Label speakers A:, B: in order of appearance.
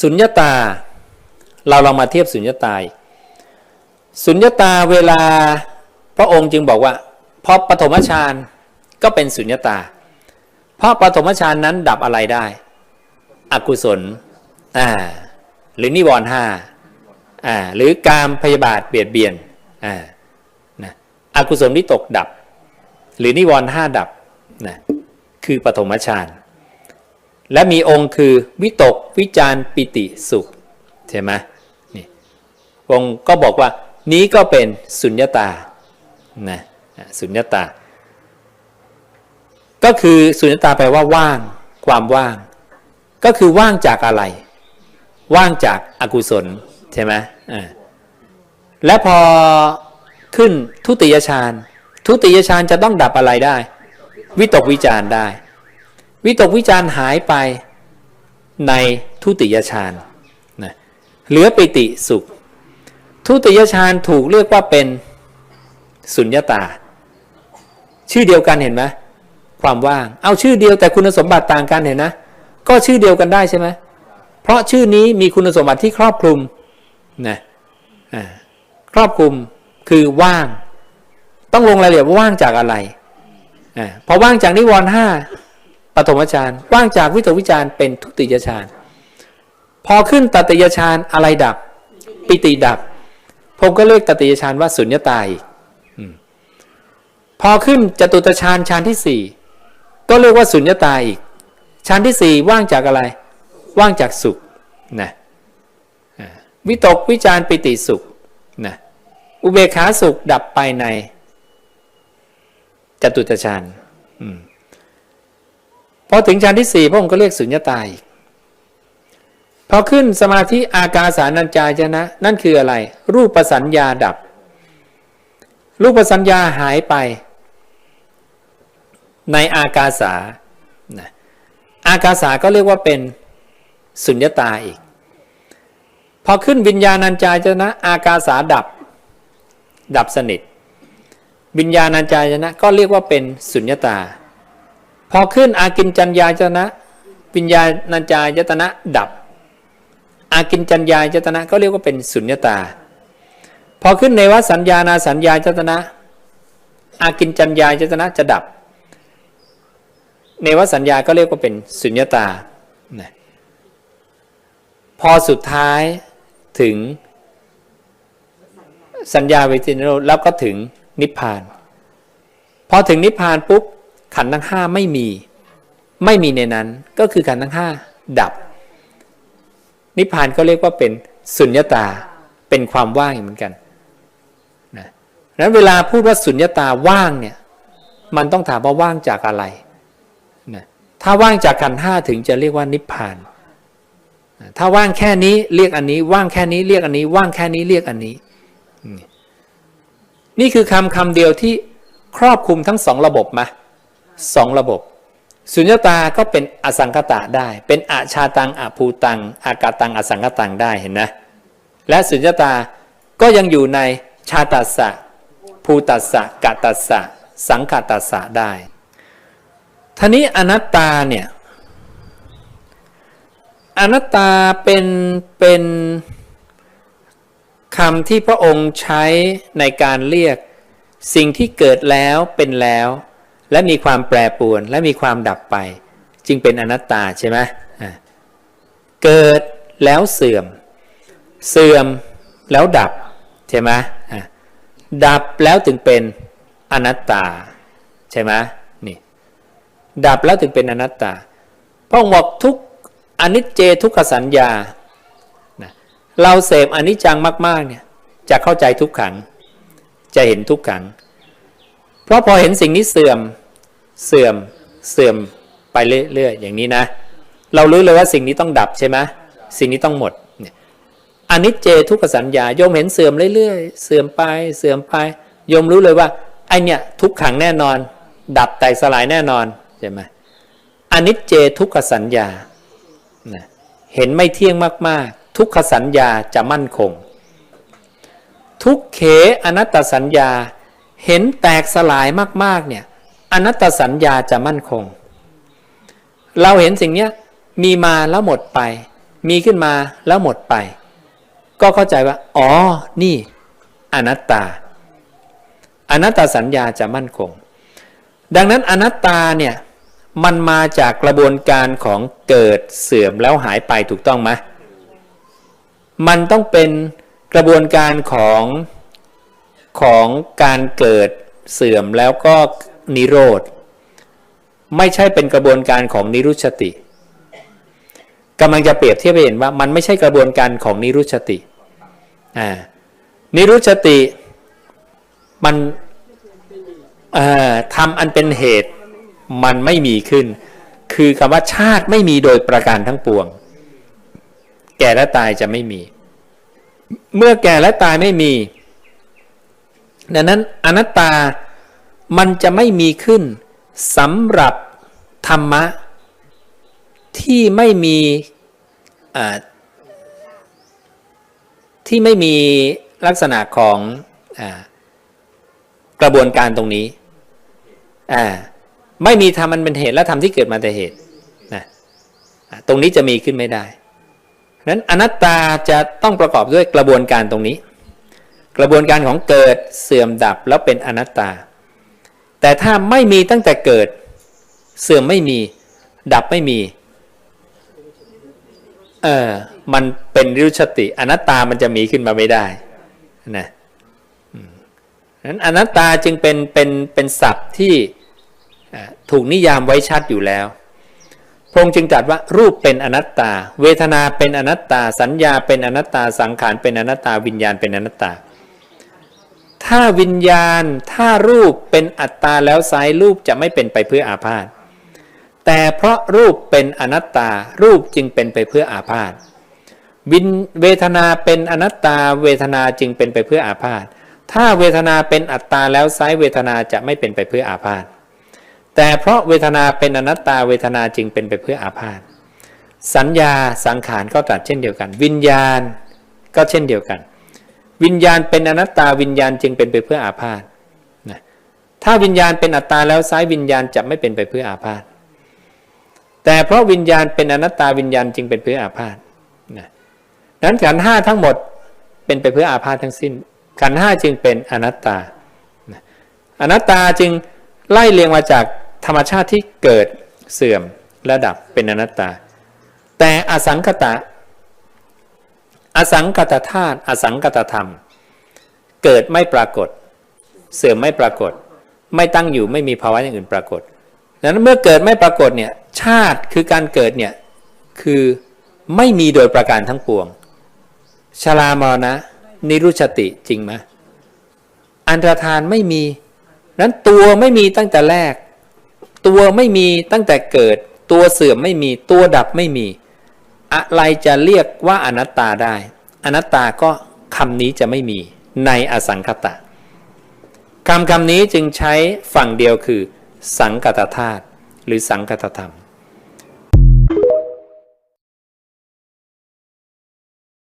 A: สุญญตา เราลองมาเทียบสุญญตาสุญญตาเวลาพระองค์จึงบอกว่าพอปฐมฌานก็เป็นสุญญตา เพราะปฐมฌานนั้นดับอะไรได้ อกุศลอ่าหรือนิวรณ์ห้าอ่าหรือการพยาบาทเบียดเบียนอ่านะอกุศลวิตกดับ หรือนิวรณ์ห้าดับนะคือปฐมฌาน และมีองค์คือวิตกวิจารปิติสุขใช่ไหมนี่องค์ก็บอกว่านี้ก็เป็นสุญญตานะสุญญตา ก็คือสุญญตาแปลว่าว่าง ความว่าง ก็คือว่างจากอะไร ว่างจากอากุศลใช่ไหมอ่าและพอขึ้นทุติยฌานทุติยฌานจะต้องดับอะไรได้ วิตกวิจารได้ วิตกวิจารหายไปในทุติยฌานนะเหลือปิติสุข ทุติยฌานถูกเรียกว่าเป็นสุญญาตา ชื่อเดียวกันเห็นไหมความว่าง เอาชื่อเดียวแต่คุณสมบัติต่างกันเห็นนะ ก็ชื่อเดียวกันได้ใช่ไหมเพราะชื่อนี้มีคุณสมบัติที่ครอบคลุมนะครอบคลุมคือว่าง ต้องลงรายละเอียดว่าว่างจากอะไรอ่าพอว่างจากนิวรณ์ห้า ปฐมฌานว่างจากวิตกวิจารเป็นทุติยฌานพอขึ้นตติยฌานอะไรดับ ปิติดับ ผมก็เรียกตติยฌานว่าสุญญตาอีกพอขึ้นจตุตฌานฌานที่สี่ก็เรียกว่าสุญญตาอีกฌานที่สี่ว่างจากอะไร ว่างจากสุขนะวิตกวิจารปิติสุขนะอุเบกขาสุขดับไปในจตุตฌานอืม พอถึงฌานที่สี่พระองค์ก็เรียกสุญญตาอีกพอขึ้นสมาธิอากาสานัญจายนะ นั่นคืออะไร รูปประสัญญาดับ รูปประสัญญาหายไป ในอากาสาอากาสาก็เรียกว่าเป็นสุญญตาอีก พอขึ้นวิญญาณัญจายนะ อากาสาดับ ดับสนิทวิญญาณัญจายนะก็เรียกว่าเป็นสุญญตา พอขึ้นอากินจัญญาจนะวิญญาณัญจายตนะดับ อากินจัญญายตนะก็เรียกว่าเป็นสุญญตา พอขึ้นในวสัญญานาสัญญาจตนะ อากินจัญญายตนะจะดับ เนวสัญญาก็เรียกว่าเป็นสุญญตา พอสุดท้ายถึงสัญญาเวทินโรแล้วก็ถึงนิพพาน พอถึงนิพพานปุ๊บ ขันธ์ทั้งห้าไม่มี ไม่มีในนั้น ก็คือขันธ์ทั้งห้าดับ นิพพานก็เรียกว่าเป็นสุญญตาเป็นความว่างเหมือนกันนะนั้นเวลาพูดว่าสุญญตาว่างเนี่ย มันต้องถามว่าว่างจากอะไรนะถ้าว่างจากขันธ์ห้าถึงจะเรียกว่านิพพานนะถ้าว่างแค่นี้เรียกอันนี้ ว่างแค่นี้เรียกอันนี้ ว่างแค่นี้เรียกอันนี้ นี่คือคำคำเดียวที่ครอบคลุมทั้งสองระบบมา สองระบบ สุญญตาก็เป็นอสังคตะได้ เป็นอาชาตังอภูตัง อากาตังอสังคตังได้เห็นนะ และสุญญตาก็ยังอยู่ในชาตัสสะภูตัสสะกาตัสสะสังขตัสสะได้ท่านี้อนัตตาเนี่ยอนัตตาเป็นเป็นคำที่พระองค์ใช้ในการเรียกสิ่งที่เกิดแล้วเป็นแล้ว และมีความแปรปรวน และมีความดับไป จึงเป็นอนัตตาใช่ไหมเกิดแล้วเสื่อม เสื่อมแล้วดับใช่ไหมดับแล้วถึงเป็นอนัตตาใช่ไหมนี่ดับแล้วถึงเป็นอนัตตาพระองค์บอกทุกอนิจเจทุกขสัญญาเราเสพอนิจจังมากๆเนี่ยจะเข้าใจทุกขัง จะเห็นทุกขัง เพราะพอเห็นสิ่งนี้เสื่อมเสื่อมเสื่อมไปเรื่อยๆอย่างนี้นะ เรารู้เลยว่าสิ่งนี้ต้องดับใช่ไหมสิ่งนี้ต้องหมดเนี่ยอนิจเจทุกขสัญญาโยมเห็นเสื่อมเรื่อยๆ เสื่อมไปเสื่อมไปโยมรู้เลยว่าไอเนี่ยทุกขังแน่นอน ดับแตกสลายแน่นอนใช่ไหมอนิจเจทุกขสัญญาเห็นไม่เที่ยงมากๆ ทุกขสัญญาจะมั่นคง ทุกเขอนัตตสัญญา เห็นแตกสลายมากๆเนี่ยอนัตตสัญญาจะมั่นคง เราเห็นสิ่งนี้มีมาแล้วหมดไป มีขึ้นมาแล้วหมดไป ก็เข้าใจว่า อ๋อ นี่ อนัตตา อนัตตาสัญญาจะมั่นคง ดังนั้นอนัตตาเนี่ยมันมาจากกระบวนการของเกิดเสื่อมแล้วหายไปถูกต้องไหมมันต้องเป็นกระบวนการของ ของการเกิดเสื่อมแล้วก็นิโรธ ไม่ใช่เป็นกระบวนการของนิรุชติกำลังจะเปรียบเทียบให้เห็นว่ามันไม่ใช่กระบวนการของนิรุชติอ่านิรุชติมันทำอันเป็นเหตุมันไม่มีขึ้น คือคำว่าชาติไม่มีโดยประการทั้งปวง แก่และตายจะไม่มี เมื่อแก่และตายไม่มี ดังนั้นอนัตตามันจะไม่มีขึ้นสำหรับธรรมะ ที่ไม่มีที่ไม่มีลักษณะของอกระบวนการตรงนี้ ไม่มีธรรมมันเป็นเหตุและธรรมที่เกิดมาแต่เหตุนะตรงนี้จะมีขึ้นไม่ได้นั้นอนัตตาจะต้องประกอบด้วยกระบวนการตรงนี้ กระบวนการของเกิดเสื่อมดับแล้วเป็นอนัตตา แต่ถ้าไม่มีตั้งแต่เกิด เสื่อมไม่มี ดับไม่มีเออมันเป็นรุชติ อนัตตามันจะมีขึ้นมาไม่ได้นะนั้นอนัตตาจึงเป็นเป็นเป็นศัพท์ที่ถูกนิยามไว้ชัดอยู่แล้ว พงค์จึงตรัสว่ารูปเป็นอนัตตา เวทนาเป็นอนัตตา สัญญาเป็นอนัตตา สังขารเป็นอนัตตา วิญญาณเป็นอนัตตา ถ้าวิญญาณถ้ารูปเป็นอัตตาแล้วไซรูปจะไม่เป็นไปเพื่ออาพาธแต่เพราะรูปเป็นอนัตตารูปจึงเป็นไปเพื่ออาพาธวินเวทนาเป็นอนัตตาเวทนาจึงเป็นไปเพื่ออาพาธถ้าเวทนาเป็นอัตตาแล้วไซเวทนาจะไม่เป็นไปเพื่ออาพาธแต่เพราะเวทนาเป็นอนัตตาเวทนาจึงเป็นไปเพื่ออาพาธสัญญาสังขารก็ตรัสเช่นเดียวกัน วิญญาณก็เช่นเดียวกัน วิญญาณเป็นอนัตตาวิญญาณจึงเป็นไปเพื่ออาพาธนะถ้าวิญญาณเป็นอัตตาแล้วซ้ายวิญญาณจะไม่เป็นไปเพื่ออาพาธแต่เพราะวิญญาณเป็นอนัตตาวิญญาณจึงเป็นเพื่ออาพาธนะนั้นขันห้าทั้งหมดเป็นไปเพื่ออาพาธทั้งสิ้น ขันห้าจึงเป็นอนัตตาอนัตตาจึงไล่เรียงมาจากธรรมชาติที่เกิดเสื่อมและดับเป็นอนัตตา แต่อสังคตะ อสังคตธาตุอสังคตธรรม เกิดไม่ปรากฏ เสื่อมไม่ปรากฏ ไม่ตั้งอยู่ไม่มีภาวะอย่างอื่นปรากฏดังนั้นเมื่อเกิดไม่ปรากฏเนี่ยชาติคือการเกิดเนี่ยคือไม่มีโดยประการทั้งปวงชรามรนะนิรุชติจริงไหมอันตรธานไม่มีนั้นตัวไม่มีตั้งแต่แรก ตัวไม่มีตั้งแต่เกิด ตัวเสื่อมไม่มีตัวดับไม่มี อะไรจะเรียกว่าอนัตตาได้ อนัตตาก็คำนี้จะไม่มีในอสังคตะคำคำนี้จึงใช้ฝั่งเดียวคือ สังคตธาตุหรือสังคตธรรม